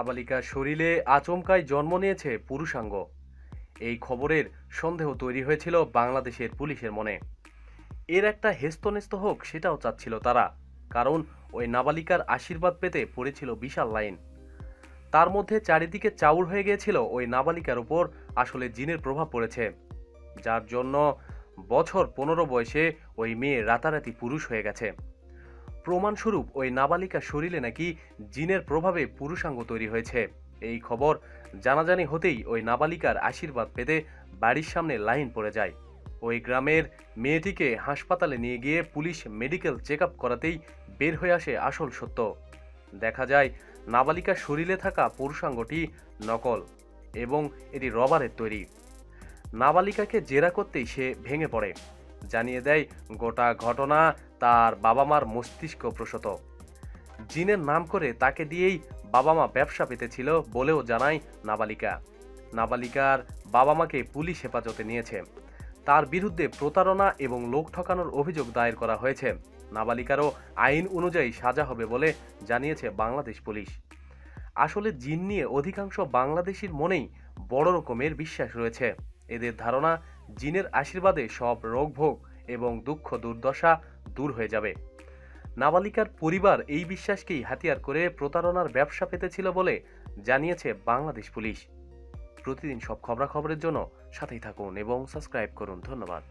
নাবালিকা শরীরে আচমকায় জন্ম নিয়েছে পুরুষাঙ্গ। এই খবরের সন্দেহ তৈরি হয়েছিল বাংলাদেশের পুলিশের মনে। এর একটা হেস্তনেস্ত হোক সেটাও চাচ্ছিল তারা, কারণ ওই নাবালিকার আশীর্বাদ পেতে পড়েছিল বিশাল লাইন। তার মধ্যে চারিদিকে চাউর হয়ে গিয়েছিল ওই নাবালিকার উপর আসলে জিনের প্রভাব পড়েছে। যার জন্য বছর পনেরো বয়সে ওই মেয়ে রাতারাতি পুরুষ হয়ে গেছে। প্রমাণস্বরূপ ওই নাবালিকা শরীরে নাকি জিনের প্রভাবে পুরুষাঙ্গ তৈরি হয়েছে। এই খবর জানাজানি হতেই ওই নাবালিকার আশীর্বাদ পেতে বাড়ির সামনে লাইন পড়ে যায়। ওই গ্রামের মেয়েটিকে হাসপাতালে নিয়ে গিয়ে পুলিশ মেডিকেল চেক করাতেই বের হয়ে আসে আসল সত্য। দেখা যায়, নাবালিকার শরীরে থাকা পুরুষাঙ্গটি নকল এবং এটি রবারের তৈরি। নাবালিকাকে জেরা করতেই সে ভেঙে পড়ে। জানিয়ে দেয় গোটা ঘটনা তার বাবা মার মস্তিষ্ক প্রসূত। জিনের নাম করে তাকে দিয়েই বাবা মা ব্যবসা পেতেছিল বলেও জানায় নাবালিকা। নাবালিকার বাবা মাকে পুলিশ হেফাজতে নিয়েছে। তার বিরুদ্ধে প্রতারণা এবং লোক ঠকানোর অভিযোগ দায়ের করা হয়েছে। নাবালিকারও আইন অনুযায়ী সাজা হবে বলে জানিয়েছে বাংলাদেশ পুলিশ। আসলে জিন নিয়ে অধিকাংশ বাংলাদেশির মনেই বড় রকমের বিশ্বাস রয়েছে। এদের ধারণা জিনের আশীর্বাদে সব রোগভোগ এবং দুঃখ দুর্দশা দূর হয়ে যাবে। নাবালিকার পরিবার এই বিশ্বাসকেই হাতিয়ার করে প্রতারণার ব্যবসা পেতেছিল বলে জানিয়েছে বাংলাদেশ পুলিশ। প্রতিদিন সব খবরাখবরের জন্য সাথেই থাকুন এবং সাবস্ক্রাইব করুন। ধন্যবাদ।